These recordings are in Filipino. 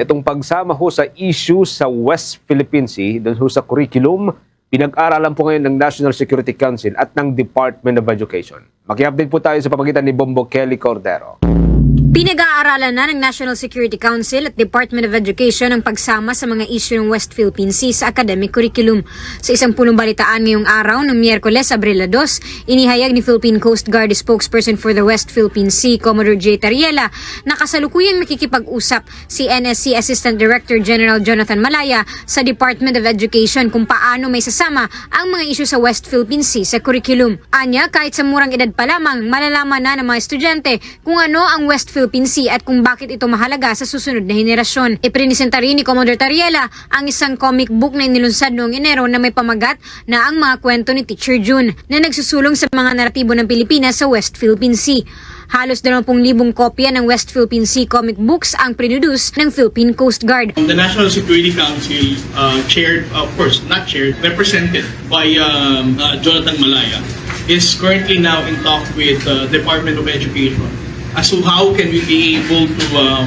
Itong pagsama ho sa issue sa West Philippine Sea, doon ho sa curriculum, pinag-aralan po ngayon ng National Security Council at ng Department of Education. Maki-update po tayo sa pamagitan ni Bombo Kelly Cordero. Pinag-aaralan na ng National Security Council at Department of Education ang pagsama sa mga issue ng West Philippine Sea sa academic curriculum. Sa isang punong balitaan ngayong araw ng Miyerkules, Abril 2, inihayag ni Philippine Coast Guard spokesperson for the West Philippine Sea, Commodore J. Tariela, na kasalukuyang nakikipag-usap si NSC Assistant Director General Jonathan Malaya sa Department of Education kung paano may sasama ang mga issue sa West Philippine Sea sa curriculum. Anya, kahit sa murang edad pa lamang, malalaman na ng mga estudyante kung ano ang West Philippine Sea at kung bakit ito mahalaga sa susunod na henerasyon. Iprinisenta rin ni Commodore Tariela ang isang comic book na inilunsad noong Enero na may pamagat na ang mga kwento ni Teacher June na nagsusulong sa mga naratibo ng Pilipinas sa West Philippine Sea. Halos 20,000 kopya ng West Philippine Sea comic books ang produce ng Philippine Coast Guard. The National Security Council, uh, chaired, of course, not chaired, represented by um, uh, Jonathan Malaya, is currently now in talk with the Department of Education as to how can we be able to uh,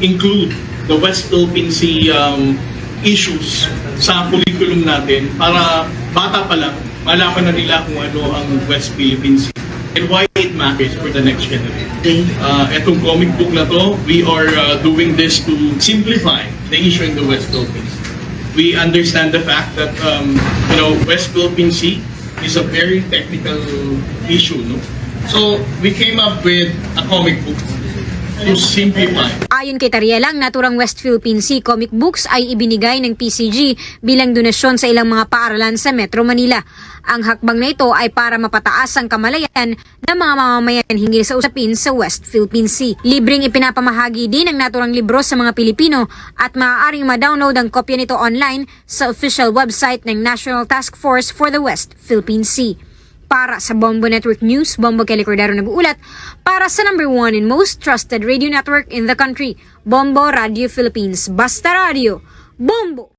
include the West Philippine Sea um, issues sa curriculum natin para bata pa lang, malaman na nila kung ano ang West Philippine Sea and why it matters for the next generation. Uh, etong comic book na to, we are uh, doing this to simplify the issue in the West Philippines. We understand the fact that, um, you know, West Philippine Sea is a very technical issue, no? So, we came up with a comic book to simplify Ayon kay Tariela, ang naturang West Philippine Sea comic books ay ibinigay ng PCG bilang donasyon sa ilang mga paaralan sa Metro Manila. Ang hakbang na ito ay para mapataas ang kamalayan ng mga mamamayan hinggil sa usapin sa West Philippine Sea. Libreng ipinapamahagi din ang naturang libro sa mga Pilipino at maaaring ma-download ang kopya nito online sa official website ng National Task Force for the West Philippine Sea. Para sa Bombo Network News, Bombo Kelly Cordero nag-uulat para sa number one and most trusted radio network in the country, Bombo Radio Philippines. Basta Radio, Bombo!